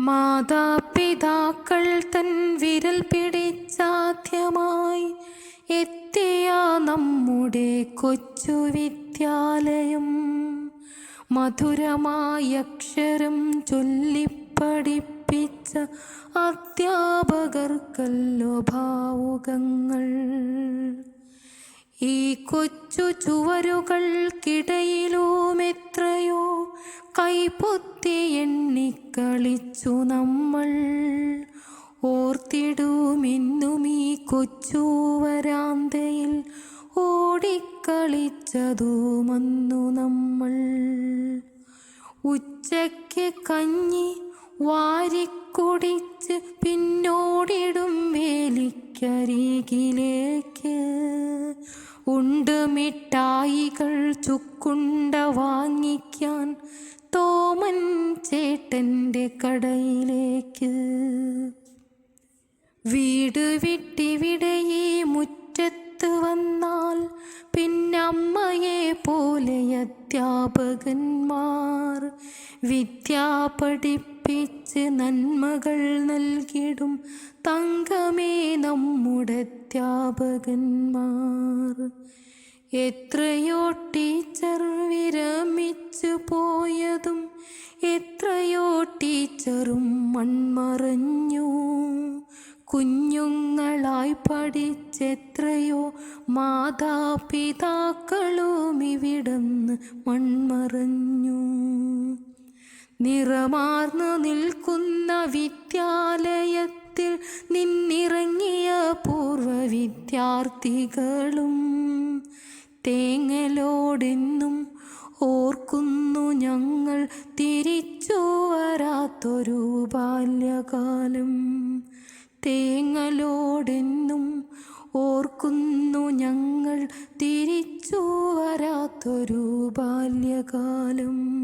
മാതാപിതാക്കൾ തൻ വിരൽ പിടിച്ചാദ്യമായി എത്തിയ നമ്മുടെ കൊച്ചു വിദ്യാലയം മധുരമായ അക്ഷരം ചൊല്ലിപ്പഠിപ്പിച്ച അധ്യാപകർക്കല്ലോ ഭാവുകങ്ങൾ. ഈ കൊച്ചു ചുവരുകൾക്കിടയിലുമെത്തി കൈപൊത്തി എണ്ണിക്കളിച്ചു നമ്മൾ. ഓർത്തിടുമിന്നും ഈ കൊച്ചു വരാന്തയിൽ ഓടിക്കളിച്ചതുമന്നു നമ്മൾ. ഉച്ചയ്ക്ക് കഞ്ഞി വാരിക്കുടിച്ച് പിന്നോടിടും വേലിക്കരികിലേക്ക്. ഉണ്ട് മിഠായികൾ ചുക്കുണ്ട വാങ്ങിക്കാൻ തോമൻ ചേട്ടന്റെ കടയിലേക്ക്. വീട് വിട്ടിവിടെ ഈ മുറ്റത്ത് വന്നാൽ പിന്നമ്മയെ പോലെ അധ്യാപകന്മാർ വിദ്യ പഠിപ്പിച്ച് നന്മകൾ നൽകിടും തങ്കമേ നമ്മുടെ അധ്യാപകന്മാർ. എത്രയോ ടീച്ചർ വിരമിച്ചു പോയതും എത്രയോ ടീച്ചറും മൺമറഞ്ഞു. കുഞ്ഞുങ്ങളായി പഠിച്ചെത്രയോ മാതാപിതാക്കളും ഇവിടന്ന് മൺമറഞ്ഞു. നിറമാർന്നു നിൽക്കുന്ന വിദ്യാലയത്തിൽ നിന്നിറങ്ങിയ പൂർവ വിദ്യാർത്ഥികളും തേങ്ങലോടെന്നും ഓർക്കുന്നു ഞങ്ങൾ തിരിച്ചു വരാത്തൊരു ബാല്യകാലം. തേങ്ങലോടെന്നും ഓർക്കുന്നു ഞങ്ങൾ തിരിച്ചു വരാത്തൊരു ബാല്യകാലം.